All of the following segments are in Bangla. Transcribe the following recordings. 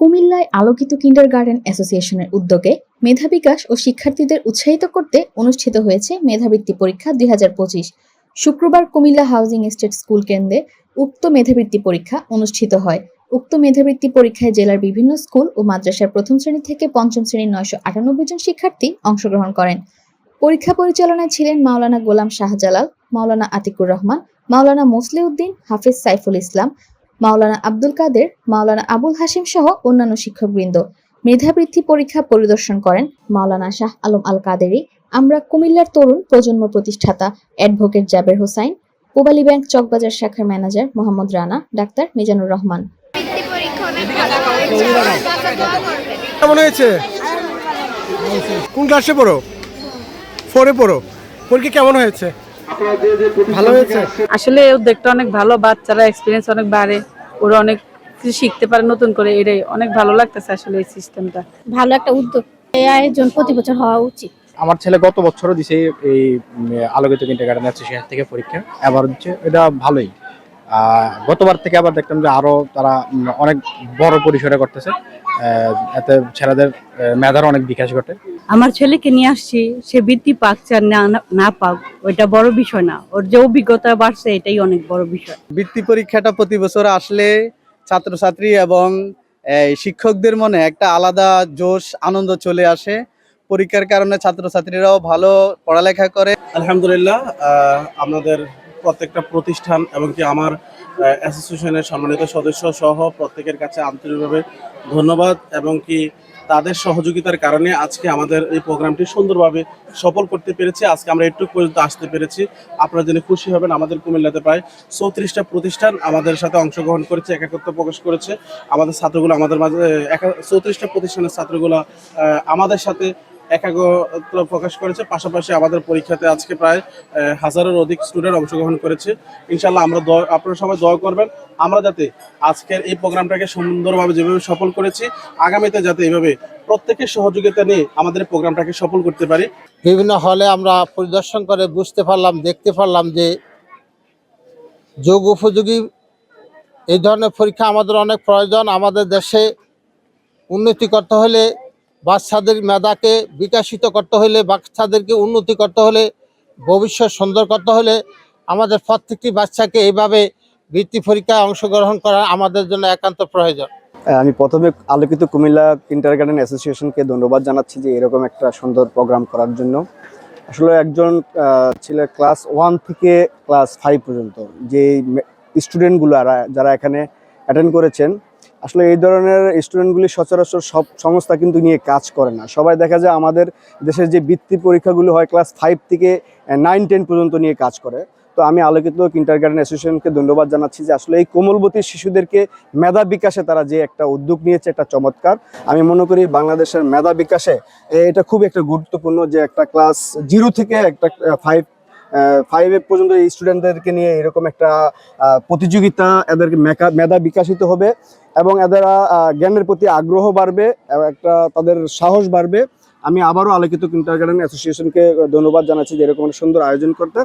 কুমিল্লায় আলোকিত কিন্ডার গার্ডেন অ্যাসোসিয়েশনের উদ্যোগে মেধা বিকাশ ও শিক্ষার্থীদের উৎসাহিত করতে অনুষ্ঠিত হয়েছে মেধাবৃত্তি পরীক্ষা দুই হাজার পঁচিশ। শুক্রবার কুমিল্লা হাউজিং এস্টেট স্কুল কেন্দ্রে উক্ত মেধাবৃত্তি পরীক্ষা অনুষ্ঠিত হয়। উক্ত মেধাবৃত্তি পরীক্ষায় জেলার বিভিন্ন স্কুল ও মাদ্রাসার প্রথম শ্রেণি থেকে পঞ্চম শ্রেণির নয়শো আটানব্বই জন শিক্ষার্থী অংশগ্রহণ করেন। পরীক্ষা পরিচালনায় ছিলেন মাওলানা গোলাম শাহজালাল, মাওলানা আতিকুর রহমান, মাওলানা মোসলেউদ্দিন, হাফিজ সাইফুল ইসলাম মাওলানা আব্দুল কাদের মাওলানা আবুল হাসিম সহ অন্যান্য শিক্ষকবৃন্দ। মেধাবৃত্তি পরীক্ষা পরিদর্শন করেন মাওলানা শাহ আলম আল কাদেরি। আমরা কুমিল্লার তরুণ প্রজন্ম প্রতিষ্ঠাতা অ্যাডভোকেট জাবের হোসাইন পূবালী ব্যাংক চকবাজার শাখার ম্যানেজার মোহাম্মদ রানা ডাক্তার মিজানুর রহমান। কেমন হয়েছে? কোন ক্লাসে পড়ো? ফোরে পড়ো। পরীক্ষা কেমন হয়েছে? ভালো হয়েছে? আসলে এই উদ্যোগটা অনেক ভালো বাচ্চারা এক্সপিরিয়েন্স অনেক বাড়ে ওরা অনেক কিছু শিখতে পারে নতুন করে এটাই অনেক ভালো লাগতেছে আসলে এই সিস্টেমটা ভালো একটা উদ্যোগ। এই আয়োজন প্রতি বছর হওয়া উচিত। আমার ছেলে গত বছরও দিছে এই আলোকিত কিন্টার গার্ডেন আছে সেখান থেকে পরীক্ষা। এবার হচ্ছে এটা ভালোই। গতবার থেকে আবার দেখলাম যে আরও তারা অনেক বড় পরিসরে করতেছে। আহ, এতে ছেলেদের মেধার অনেক বিকাশ ঘটে। আমার ছেলেকে নিয়ে আসছি সে বৃত্তি পাক চার না না পাক ওইটা বড় বিষয় না। ওর যে অভিজ্ঞতা বাড়ছে এটাই অনেক বড় বিষয়। বৃত্তি পরীক্ষাটা প্রতি বছর আসলে ছাত্রছাত্রী এবং শিক্ষকদের মনে একটা আলাদা জোশ আনন্দ চলে আসে। পরীক্ষার কারণে ছাত্রছাত্রীরাও ভালো পড়ালেখা করে। আলহামদুলিল্লাহ আহ, আমাদের প্রত্যেকটা প্রতিষ্ঠান এবং কি আমার অ্যাসোসিয়েশনের সম্মানিত সদস্য সহ প্রত্যেকের কাছে আন্তরিকভাবে ধন্যবাদ এবং কি তাদের সহযোগিতার কারণে আজকে আমাদের এই প্রোগ্রামটি সুন্দরভাবে সফল করতে পেরেছি। আজকে আমরা একটু পর্যন্ত আসতে পেরেছি। আপনারা জেনে খুশি হবেন, আমাদের কুমিল্লাতে প্রায় চৌত্রিশটা প্রতিষ্ঠান আমাদের সাথে অংশগ্রহণ করেছে একাকত্ব প্রকাশ করেছে। আমাদের ছাত্রগুলো আমাদের মাঝে চৌত্রিশটা প্রতিষ্ঠানের ছাত্রগুলো আমাদের সাথে একাগ্রতা প্রকাশ করেছে। পাশাপাশি আমাদের পরীক্ষাতে আজকে প্রায় হাজারের অধিক স্টুডেন্ট অংশগ্রহণ করেছে। ইনশাল্লাহ আমরা আপনারা সবাই দোয়া করবেন। আমরা যাতে আজকের এই প্রোগ্রামটাকে সুন্দরভাবে যেভাবে সফল করেছি, আগামীতে যাতে এইভাবে প্রত্যেকের সহযোগিতা নিয়ে আমাদের প্রোগ্রামটাকে সফল করতে পারি। বিভিন্ন হলে আমরা পরিদর্শন করে বুঝতে পারলাম, দেখতে পারলাম যে যোগ উপযোগী, এই ধরনের পরীক্ষা আমাদের অনেক প্রয়োজন। আমাদের দেশে উন্নতি করতে হলে বাচ্চাদের মেধাকে বিকাশিত করতে হলে, বাচ্চাদেরকে উন্নতি করতে হলে, ভবিষ্যৎ সুন্দর করতে হলে আমাদের প্রত্যেকটি বাচ্চাকে এইভাবে বৃত্তি পরীক্ষায় অংশগ্রহণ করা আমাদের জন্য একান্ত প্রয়োজন। আমি প্রথমে আলোকিত কুমিল্লা কিন্টার গার্ডেন অ্যাসোসিয়েশনকে ধন্যবাদ জানাচ্ছি যে এরকম একটা সুন্দর প্রোগ্রাম করার জন্য। আসলে একজন ছেলে ক্লাস ওয়ান থেকে ক্লাস ফাইভ পর্যন্ত যে স্টুডেন্টগুলো যারা এখানে অ্যাটেন্ড করেছেন আসলে এই ধরনের স্টুডেন্টগুলি সচরাচর সব সংস্থা কিন্তু নিয়ে কাজ করে না। সবাই দেখা যায় আমাদের দেশের যে বৃত্তি পরীক্ষাগুলো হয় ক্লাস ফাইভ থেকে নাইন টেন পর্যন্ত নিয়ে কাজ করে। তো আমি আলোকিত কিন্টার গার্ডেন অ্যাসোসিয়েশনকে ধন্যবাদ জানাচ্ছি যে আসলে এই কোমলবতী শিশুদেরকে মেধা বিকাশে তারা যে একটা উদ্যোগ নিয়েছে একটা চমৎকার। আমি মনে করি বাংলাদেশের মেধা বিকাশে এটা খুব একটা গুরুত্বপূর্ণ যে একটা ক্লাস জিরো থেকে একটা ফাইভ ফাইভ পর্যন্ত এই স্টুডেন্টদেরকে নিয়ে এরকম একটা প্রতিযোগিতা এদেরকে মেধা বিকাশিত হবে। এবং এদেরা জ্ঞানের প্রতি আগ্রহ বাড়বে একটা তাদের সাহস বাড়বে। আমি আবারও আলোকিত কিন্টার গার্ডেন অ্যাসোসিয়েশনকে ধন্যবাদ জানাচ্ছি যে এরকম সুন্দর আয়োজন করতে।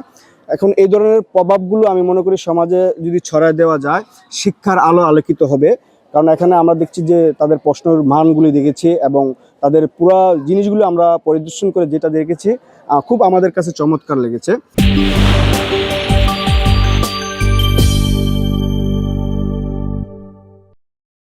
এখন এই ধরনের প্রভাবগুলো আমি মনে করি সমাজে যদি ছড়ায় দেওয়া যায়, শিক্ষার আলো আলোকিত হবে। কারণ এখানে আমরা দেখছি যে তাদের প্রশ্নের মানগুলি দেখেছি এবং তাদের পুরা জিনিসগুলো আমরা পরিদর্শন করে যেটা দেখেছি খুব আমাদের কাছে চমৎকার লেগেছে।